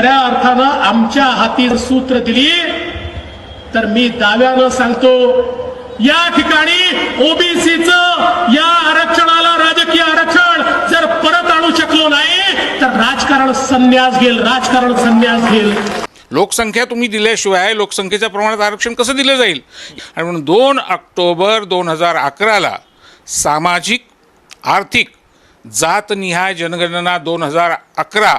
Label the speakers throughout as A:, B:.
A: खऱ्या अर्थानं आमच्या हाती सूत्र दिली तर मी दाव्यानं सांगतो या ठिकाणी ओबीसीचं या आरक्षणाला राजकीय आरक्षण जर परत आणू शकलो नाही तर राजकारण संन्यास घेईल राजकारण संन्यास घेईल.
B: लोकसंख्या तुम्ही दिल्याशिवाय लोकसंख्येच्या प्रमाणात आरक्षण कसं दिलं जाईल? आणि म्हणून दोन ऑक्टोबर दोन हजार अकराला सामाजिक आर्थिक जातनिहाय जनगणना दोन हजार अकरा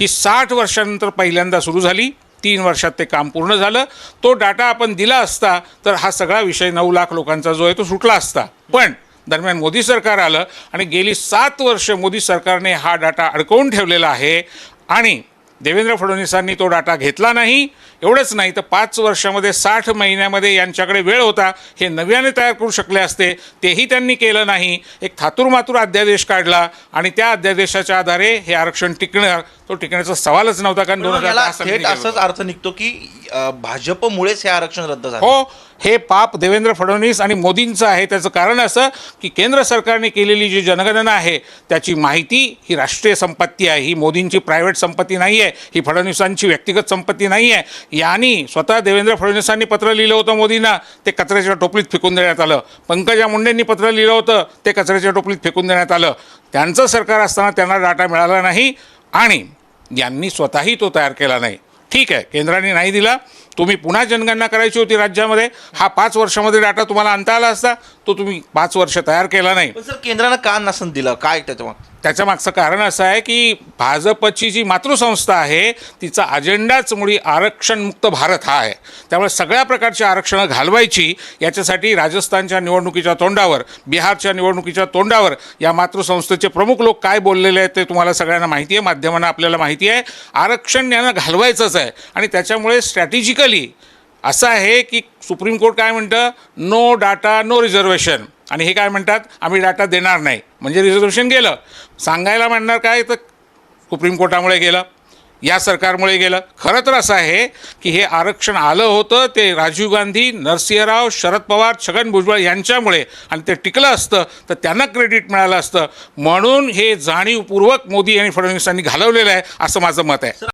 B: ही साठ वर्षानंतर पहिल्यांदा सुरू झाली. तीन वर्षात ते काम पूर्ण झालं. तो डाटा आपण दिला असता तर हा सगळा विषय नऊ लाख लोकांचा जो आहे तो सुटला असता. पण दरम्यान मोदी सरकार आलं आणि गेली सात वर्ष मोदी सरकारने हा डाटा अडकवून ठेवलेला आहे. आणि देवेंद्र फडणवीसांनी तो डाटा घेतला नाही एवढंच नाही तर पाच वर्षामध्ये साठ महिन्यामध्ये यांच्याकडे वेळ होता हे नव्याने तयार करू शकले असते तेही त्यांनी केलं नाही. एक थातूरमातूर अध्यादेश काढला आणि त्या अध्यादेशाच्या आधारे हे आरक्षण टिकणार तो टिकण्याचा सवालच नव्हता कारण दोन हजार
C: असंच अर्थ निघतो की भाजपमुळेच हे आरक्षण रद्द झालं.
B: हो हे पाप देवेंद्र फडणवीस आणि मोदींचं आहे त्याचं कारण असं की केंद्र सरकारने केलेली जी जनगणना आहे त्याची माहिती ही राष्ट्रीय संपत्ती आहे ही मोदींची प्रायव्हेट संपत्ती नाही आहे ही फडणवीसांची व्यक्तिगत संपत्ती नाही आहे. यांनी स्वतः देवेंद्र फडणवीसांनी पत्र लिहिलं होतं मोदींना ते कचऱ्याच्या टोपलीत फेकून देण्यात आलं. पंकजा मुंडेंनी पत्र लिहिलं होतं ते कचऱ्याच्या टोपलीत फेकून देण्यात आलं. त्यांचं सरकार असताना त्यांना डाटा मिळाला नाही आणि यांनी स्वतःही तो तयार केला नाही. ठीक आहे केंद्राने नाही दिला तुम्ही पुन्हा जनगणना करायची होती राज्यामध्ये हा पाच वर्षामध्ये डाटा तुम्हाला आणता आला असता तो तुम्ही पाच वर्ष तयार केला नाही.
C: पण सर केंद्रानं का नसन दिलं? काय त्याच्यावर
B: त्याच्या मागचं कारण असं आहे की भाजपची जी मातृसंस्था आहे तिचा अजेंडाच मुळी आरक्षणमुक्त भारत हा आहे. त्यामुळे सगळ्या प्रकारची आरक्षणं घालवायची याच्यासाठी राजस्थानच्या निवडणुकीच्या तोंडावर बिहारच्या निवडणुकीच्या तोंडावर या मातृसंस्थेचे प्रमुख लोक काय बोललेले आहेत ते तुम्हाला सगळ्यांना माहिती आहे माध्यमांना आपल्याला माहिती आहे. आरक्षण यांना घालवायचंच आहे. आणि त्याच्यामुळे स्ट्रॅटेजिकली असं आहे की सुप्रीम कोर्ट काय म्हणतं? नो डाटा नो रिझर्वेशन आणि हे काय म्हणतात? आम्ही डाटा देणार नाही. म्हणजे रिझर्वेशन गेलं. सांगायला म्हणणार काय? तर सुप्रीम कोर्टामुळे गेलं. या सरकारमुळे गेलं. खरं तर असं आहे की हे आरक्षण आलं होतं ते राजीव गांधी नरसिंहराव शरद पवार छगन भुजबळ यांच्यामुळे. आणि ते टिकलं असतं तर त्यांना क्रेडिट मिळालं असतं. म्हणून हे जाणीवपूर्वक मोदी आणि फडणवीसांनी घालवलेलं आहे असं माझं मत आहे.